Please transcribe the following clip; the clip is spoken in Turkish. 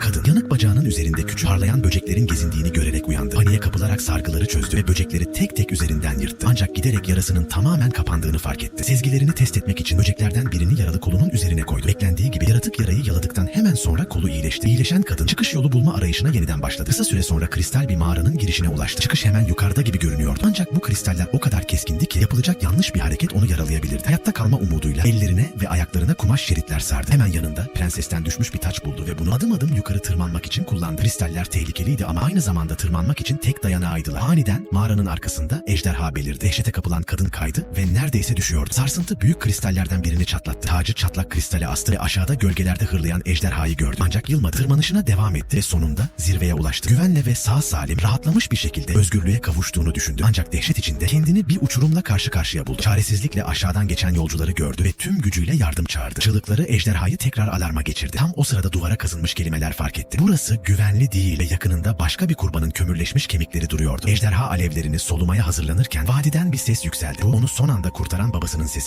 Kadın yanık bacağının üzerinde küçük parlayan böceklerin gezindiğini görerek uyandı. Paniğe kapılarak sargıları çözdü ve böcekleri tek tek üzerinden yırttı. Ancak giderek yarasının tamamen kapandığını fark etti. Sezgilerini test etmek için böceklerden birini yaralı kolunun üzerine koydu. Beklendiği gibi yaratık yarayı yaladıktan hemen sonra kolu iyileşti. İyileşen kadın çıkış yolu bulma arayışına yeniden başladı. Kısa süre sonra kristal bir mağaranın girişine ulaştı. Çıkış hemen yukarıda gibi görünüyordu. Ancak bu kristaller o kadar keskindi ki yapılacak yanlış bir hareket onu yaralayabilirdi. Kalma umuduyla ellerine ve ayaklarına kumaş şeritler sardı. Hemen yanında prensesten düşmüş bir taç buldu ve bunu adım adım yukarı tırmanmak için kullandı. Kristaller tehlikeliydi ama aynı zamanda tırmanmak için tek dayanağıydılar. Aniden mağaranın arkasında ejderha belirdi. Dehşete kapılan kadın kaydı ve neredeyse düşüyordu. Sarsıntı büyük kristallerden birini çatlattı. Tacı çatlak kristale astı ve aşağıda gölgelerde hırlayan ejderhayı gördü. Ancak yılmadı. Tırmanışına devam etti ve sonunda zirveye ulaştı. Güvenle ve sağ salim rahatlamış bir şekilde özgürlüğe kavuştuğunu düşündü. Ancak dehşet içinde kendini bir uçurumla karşı karşıya buldu. Çaresizlikle aşağıdan geçen yolcuları gördü ve tüm gücüyle yardım çağırdı. Çığlıkları ejderhayı tekrar alarma geçirdi. Tam o sırada duvara kazınmış kelimeler fark etti. Burası güvenli değil ve yakınında başka bir kurbanın kömürleşmiş kemikleri duruyordu. Ejderha alevlerini solumaya hazırlanırken vadiden bir ses yükseldi. Bu onu son anda kurtaran babasının sesiydi.